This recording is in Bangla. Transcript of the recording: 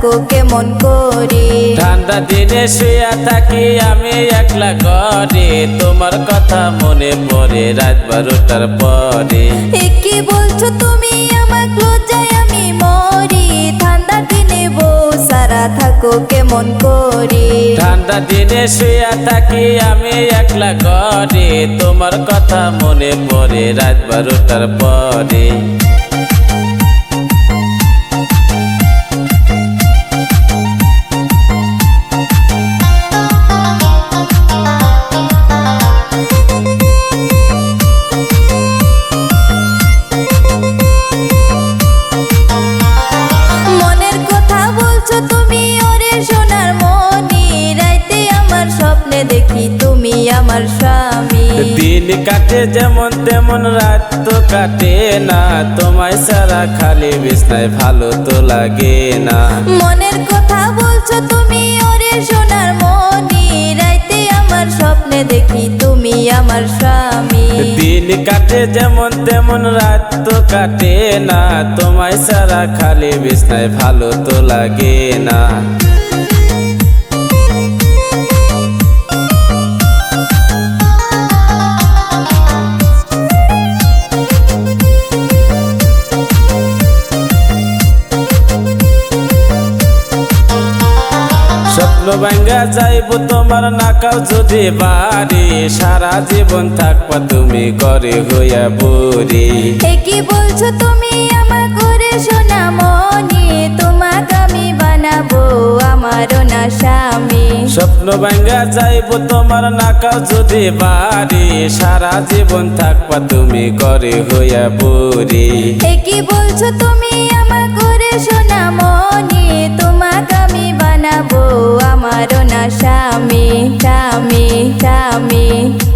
কেমন করি। ঠান্ডা দিনে শুয়ে থাকি আমি একলা ঘরে। তোমার কথা মনে পড়ে রাত বারোটার পরে। কি বলছো তুমি? আমার লজ্জায় আমি মরি। ঠান্ডা দিনে বউ সারা থাকো কেমন করি। ঠান্ডা দিনে শুয়ে থাকি আমি একলা ঘরে। তোমার কথা মনে পড়ে রাত বারোটার পরে। আমার স্বামী। দিন কাটে যেমন তেমন রাত তো কাটে না। তোমায় সারা খালি বিছনায় ভালো তো লাগে না। মনের কথা বলছো তুমি ওরে সোনার মনি রাইতে আমার স্বপ্নে দেখি তুমি আমার স্বামী। দিন কাটে যেমন তেমন রাত তো কাটে না। তোমায় সারা খালি বিছনায় ভালো তো লাগে না। স্বপ্ন ভাঙ্গা যাইব তোমার নাকাও যদি বাড়ি। সারা জীবন থাকবা তুমি করে হইয়া বুড়ি। কি বলছো তুমি আমার ঘরে সোনা মনি তোমাকে আমি বানাবো আমারও না স্বামী। স্বপ্ন ভাঙ্গা যাইব তোমার নাকাও যদি বাড়ি। সারা জীবন থাকবা তুমি করে হইয়া বুড়ি। কি বলছো তুমি আমার tell me, tell me.